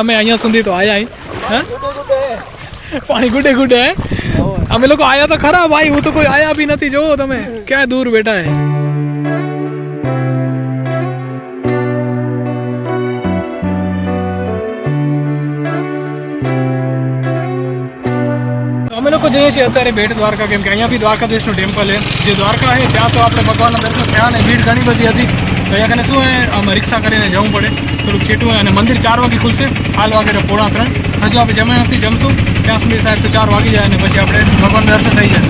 અમે અહીંયા સુધી તો આયા પાણી ગુડે ગુડે અમે લોકો આયા તો ખરા ભાઈ, હું તો કોઈ આયા બી નથી. જોવો તમે, ક્યાં દૂર બેઠા હે? અમે લોકો જઈએ છીએ અત્યારે બેટ દ્વારકા, કેમ કે અહીંયા બી દ્વારકાધીશનું ટેમ્પલ છે. જે દ્વારકા છે, ત્યાં તો આપણે ભગવાનના દર્શન થયા અને ભીડ ઘણી બધી હતી. તો અહીંયા કને શું હોય? આમ રિક્ષા કરીને જવું પડે. થોડુંક છેટું હોય અને મંદિર ચાર વાગે ખુલશે. હાલ વાગે પોણા ત્રણ. હજુ આપણે જમ્યા નથી, જમશું. ત્યાં સુધી સાહેબ તો ચાર વાગી જાય અને પછી આપણે ભગવાન દર્શન થઈ જાય.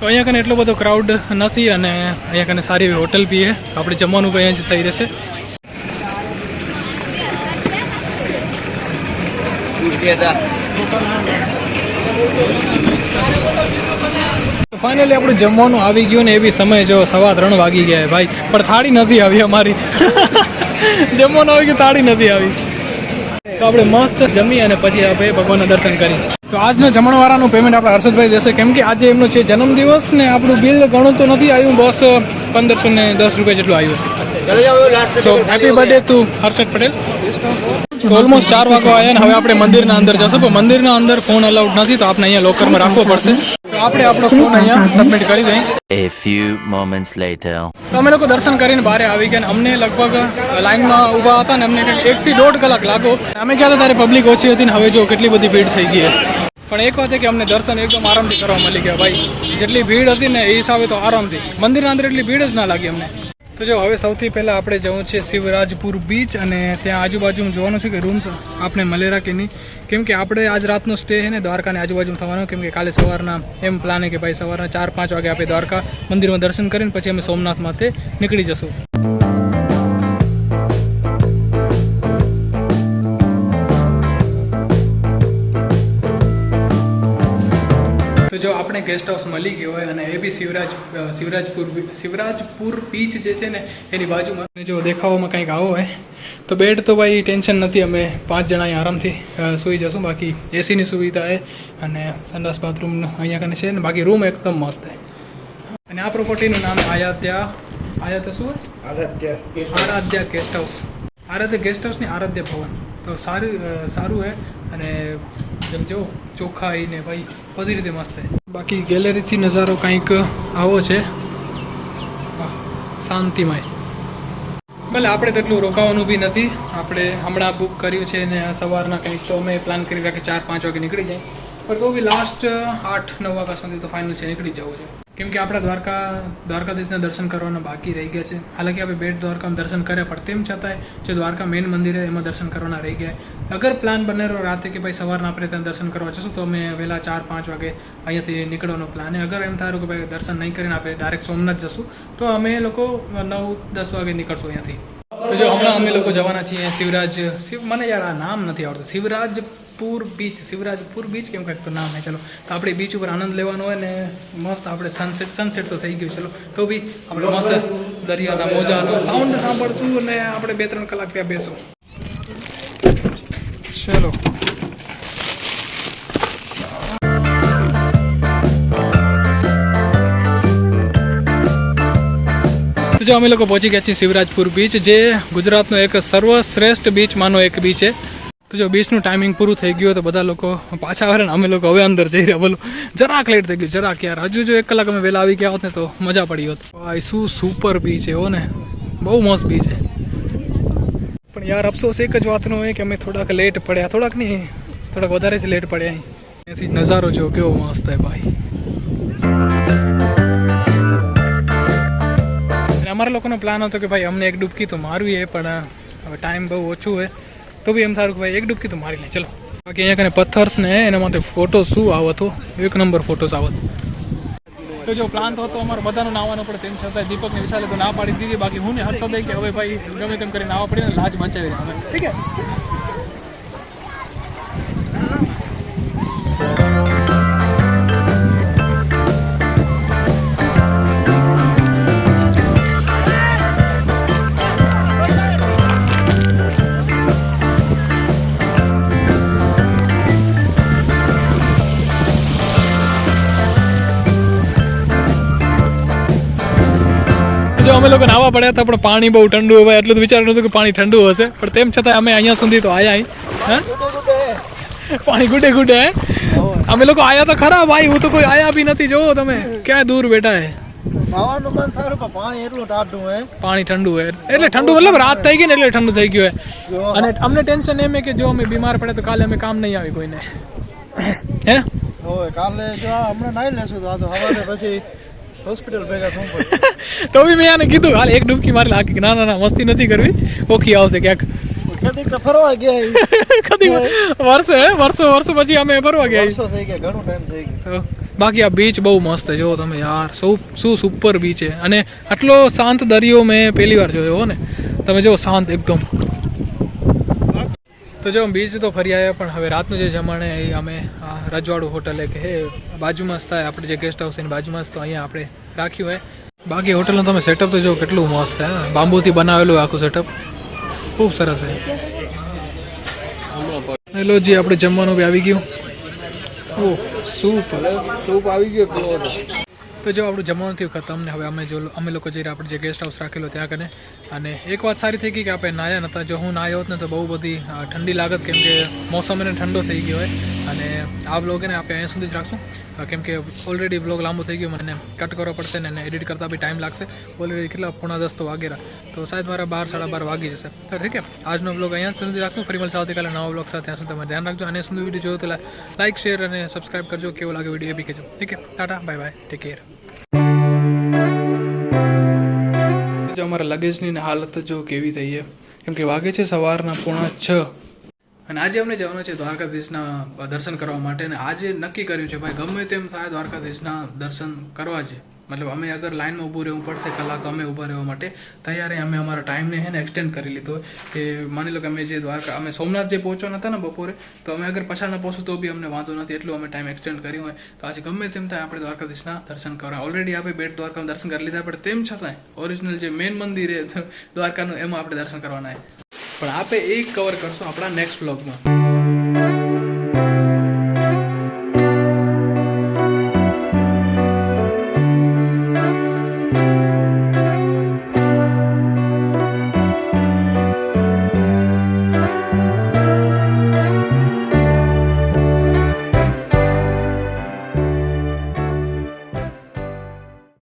તો અહીંયા કને એટલો બધો ક્રાઉડ નથી અને અહીંયા કને સારી એવી હોટલ બી છે. આપણે જમવાનું પણ અહીંયા જ થઈ રહેશે. ફાઇનલી આપણું જમવાનું આવી ગયું ને એવી સમય જો સવા ત્રણ વાગી ગયા ભાઈ. પણ થાળી નથી આવી અમારી. જમવાનું આવી ગયું થાળી નથી આવી. તો આપણે મસ્ત જમી અને પછી આપણે ભગવાનના દર્શન કરી. તો આજનો જમણવાળાનું પેમેન્ટ આપણે હર્ષદભાઈ દેશે. કેમ કે આજે એમનો છે જન્મદિવસ ને આપણું બિલ ઘણું તો નથી આવ્યું. બસ પંદરસો ને દસ રૂપિયા જેટલું આવ્યું. So happy birthday to Harshad Patel. Almost ચાર વાગો આવ્યા ને હવે આપણે મંદિરના અંદર જશું પણ મંદિરના અંદર ફોન અલાઉડ નથી તો આપણે અહીંયા લોકરમાં રાખવો પડશે. તો આપણે આપણો ફોન અહીંયા સબમિટ કરી દઈએ. A few moments later. અમે લોકો દર્શન કરીને બહાર આવી ગયા અમને લગભગ લાઈનમાં ઊભા હતા ને અમને એક થી દોઢ કલાક લાગો. અમે ગયા ત્યારે પબ્લિક ઓછી હતી ને હવે જો કેટલી બધી ભીડ થઈ ગઈ પણ એક વાત છે કે અમને દર્શન એકદમ આરામથી કરવા મળી ગયા. ભાઈ જેટલી ભીડ હતી ને એ હિસાબે તો આરામથી. મંદિરના અંદર એટલી ભીડ જ ના લાગી અમને. તો જો, હવે સૌથી પહેલાં આપણે જવું છે શિવરાજપુર બીચ અને ત્યાં આજુબાજુ જોવાનું છે કે રૂમ્સ આપણે મળેરા કે નહીં. કેમ કે આપણે આજ રાતનો સ્ટે છે ને દ્વારકાની આજુબાજુ થવાનો. કેમ કે કાલે સવારના એમ પ્લાન કે ભાઈ સવારના ચાર પાંચ વાગે આપણે દ્વારકા મંદિરમાં દર્શન કરીને પછી અમે સોમનાથ માટે નીકળી જશું. તો જો આપણે ગેસ્ટ હાઉસ મળી ગયો હોય અને એ બી શિવરાજ શિવરાજપુર શિવરાજપુર બીચ જે છે ને એની બાજુમાં. જો દેખાવામાં કંઈક આવો હોય તો બેડ તો ભાઈ ટેન્શન નથી અમે પાંચ જણા આરામથી સૂઈ જશું. બાકી એસીની સુવિધા છે અને સંડાસ બાથરૂમ અહીંયા કને છે ને બાકી રૂમ એકદમ મસ્ત છે. અને આ પ્રોપર્ટીનું નામ આયાત્યા આયાત્યા શું હોય? Aaradhya. Guest house Aaradhya guest હાઉસની Aaradhya ભવન. તો સારું સારું હે અને જો ચોખ્ખાઈ ને ભાઈ બધી રીતે મસ્ત બાકી ગેલેરીથી નજારો કંઈક આવો છે. શાંતિમય. ભલે આપણે તેટલું રોકાવાનું બી નથી. આપણે હમણાં બુક કર્યું છે ને સવારના કંઈક તો અમે પ્લાન કરી રહ્યા કે ચાર પાંચ વાગે નીકળી જાય. પણ તો બી લાસ્ટ આઠ નવ વાગ્યા સુધી તો ફાઇનલ છે, નીકળી જવું છે. કેમ કે આપણા દ્વારકા, દ્વારકાધીશના દર્શન કરવાના બાકી રહી ગયા છે. હાલાકી આપણે બેટ દ્વારકામાં દર્શન કર્યા, પણ તેમ છતાંય જે દ્વારકા મેઇન મંદિર એમાં દર્શન કરવાના રહી ગયા. અગર પ્લાન બનેલો રાતે કે ભાઈ સવારના આપણે ત્યાં દર્શન કરવા જશું, તો અમે વહેલા ચાર, પાંચ વાગે અહીંયાથી નીકળવાનો પ્લાન અગર એમ થાય કે ભાઈ દર્શન નહીં કરીને આપણે ડાયરેક્ટ સોમનાથ જશું, તો અમે લોકો નવ, દસ વાગે નીકળશું અહીંયાથી. તો જો હમણાં અમે લોકો જવાના છીએ શિવરાજ, શિવ, મને યાર આ નામ નથી આવડતું. શિવરાજપુર બીચ શિવરાજપુર બીચ કેમ કંઈક તો નામ હે ચલો. તો આપણે બીચ ઉપર આનંદ લેવાનો હોય ને મસ્ત આપણે સનસેટ સનસેટ તો થઈ ગયું ચલો. તો બી આપણે મસ્ત દરિયાના મોજાનો સાઉન્ડ સાંભળશું અને આપણે બે ત્રણ કલાક ત્યાં બેસો. ચલો. જો અમે લોકો પહોંચી ગયા છીએ શિવરાજપુર બીચ જે ગુજરાતનો એક સર્વશ્રેષ્ઠ બીચ માનો એક બીચ છે. તો જો બીચનું ટાઈમિંગ પૂરું થઈ ગયું તો બધા લોકો પાછા આવે ને અમે લોકો હવે અંદર જઈ રહ્યા. બોલો, જરાક લેટ થઈ ગયું, જરાક યાર. હજુ જો એક કલાક અમે વહેલા આવી ગયા હોત ને તો મજા પડી હોત. ભાઈ, શું સુપર બીચ હો ને. બહુ મસ્ત બીચ છે. પણ યાર, અફસોસ એક જ વાતનો હોય કે અમે થોડાક લેટ પડ્યા. થોડાક નહીં, થોડાક વધારે જ લેટ પડ્યા અહીં. નજારો જો કેવો મસ્ત છે ભાઈ. અમારા લોકોનો પ્લાન હતો કે ભાઈ અમને એક ડૂબકી તો મારવી છે, પણ હવે ટાઈમ બહુ ઓછું હોય તો બી એમ સારું ભાઈ એક ડૂબકી તો મારી લે ચલો. બાકી અહીંયા કને પથ્થર્સ ને એના માટે ફોટો શું આવતો એક નંબર ફોટોસ આવત તો જો પ્લાન તો હતો અમારો બધાનો નાવાનો પડે તેમ છતાં દીપકને વિશાલે તો ના પાડી દીધી. બાકી હું ને હર્ષદ કે હવે ભાઈ ગમે તેમ કરીને નાવા પડીને લાજ બચાવી ઠીક છે? અમે લોકો નાવા પડ્યા હતા પણ પાણી બહુ ઠંડુ હોય એટલું તો વિચાર્યું હતું કે પાણી ઠંડુ હશે. પણ તેમ છતાં અમે અહીંયા સુધી તો આયા અહીં પાણી ગુડે ગુડે અમે લોકો આયા તો ખરા ભાઈ હું તો કોઈ આયા બી નથી. જોવો તમે ક્યાં દૂર બેઠા હે? પાણી એટલું ટાઢું પાણી ઠંડુ હે એટલે ઠંડુ મતલબ રાત થઈ ગઈ ને એટલે ઠંડુ થઈ ગયું હોય. અને અમને ટેન્શન એમ કે જો અમે બીમાર પડે તો કાલે અમે કામ નહીં આવી કોઈને. હે? કાલે જો હમણાં નાઈ લેશું તો આ તો હવારે પછી હોસ્પિટલ ભેગા થવું તો બી મેં આને કીધું હાલ એક ડૂબકી મારી લાગી ના ના ના મસ્તી નથી કરવી. ઓખી આવશે ક્યાંક. ફરવા ગયા કદી વર્ષે વર્ષો વર્ષો પછી અમે ફરવા ગયા વર્ષો થઈ ગયા ઘણો ટાઈમ થઈ ગયો. બાકી આ બીચ બહુ મસ્ત છે જો તમે યાર. શું શું સુપર બીચ છે. અને આટલો શાંત દરિયો મેં પહેલી વાર જોયો હો ને. તમે જો શાંત એકદમ. તો જો બીચ તો ફરી આવ્યા, પણ હવે રાતનું જે જમણ એ અમે રજવાડું હોટલે કે હે, બાજુમાં જ થાય, આપણે જે ગેસ્ટ હાઉસ એની બાજુમાં જ તો અહીંયા આપણે રાખ્યું હોય. બાકી હોટલનું તમે સેટઅપ તો જો, કેટલું મસ્ત છે. બાંબુથી બનાવેલું આખું સેટઅપ ખૂબ સરસ છે. હેલો જી, આપણે જમવાનું બી આવી ગયું. ઓ સૂપ. સૂપ આવી ગયો તો જો આપણું જમવાનું થયું ખતમ ને હવે અમે જો અમે લોકો જઈને આપણે જે ગેસ્ટ હાઉસ રાખેલો ત્યાં કને અને એક વાત સારી થઈ ગઈ કે આપણે નાયા નહોતા જો હું નાયો હોત ને તો બહુ બધી ઠંડી લાગત કેમ કે મોસમ એને ઠંડો થઈ ગયો હોય. અને આ બ્લોગ ને આપણે અહીંયા સુધી જ રાખશું. કેમ કે ઓલરેડી બ્લોગ લાંબો થઈ ગયો, મને કટ કરવો પડશે ને એને એડિટ કરતાં બી ટાઈમ લાગશે. ઓલરેડી કેટલા? પોણા દસ તો વાગેરા તો શાયદ મારા બાર, સાડા બાર વાગી જશે. તો ઠીક છે. આજનો બ્લોગ અહીંયા સુધી રાખશું. ફરી મળશે આવતીકાલે નવા બ્લોગ સાથે. ત્યાં સુધી તમે ધ્યાન રાખજો. અને સુધી વીડિયો જોયો તો લાઈક શેર અને સબસ્ક્રાઈબ કરજો. કેવો લાગે વીડિયો એ બી કહેજો. ઠીક છે. Tata. Bye bye take care જો અમારા લગેજની હાલત જો કેવી થઈ છે. કેમ કે વાગે છે સવારના પોણા છ. અને આજે અમને જવાનું છે દ્વારકાધીશના દર્શન કરવા માટે અને આજે નક્કી કર્યું છે, ભાઈ, ગમે તેમ થાય દ્વારકાધીશના દર્શન કરવા છે મતલબ અમે અગર લાઈનમાં ઊભું રહેવું પડશે કલાક અમે ઊભા રહેવા માટે તૈયાર અમે અમારા ટાઈમને હે ને એક્સટેન્ડ કરી લીધો કે માની લો કે અમે જે દ્વારકા, અમે સોમનાથ જે પહોંચવાના હતા ને બપોરે, તો અમે અગર પાછા ના પહોંચું તો બી અમને વાંધો નથી, એટલું અમે ટાઈમ એક્સટેન્ડ કર્યું હોય તો આજે ગમે તેમ થાય આપણે દ્વારકાધીશના દર્શન કરવા. ઓલરેડી આપણે બેટ દ્વારકામાં દર્શન કરી લીધા, પણ તેમ છતાંય ઓરિજિનલ જે મેન મંદિર એ દ્વારકાનું, એમાં આપણે દર્શન કરવાના છે પણ આપણે એ કવર કરશું આપણા નેક્સ્ટ બ્લોગમાં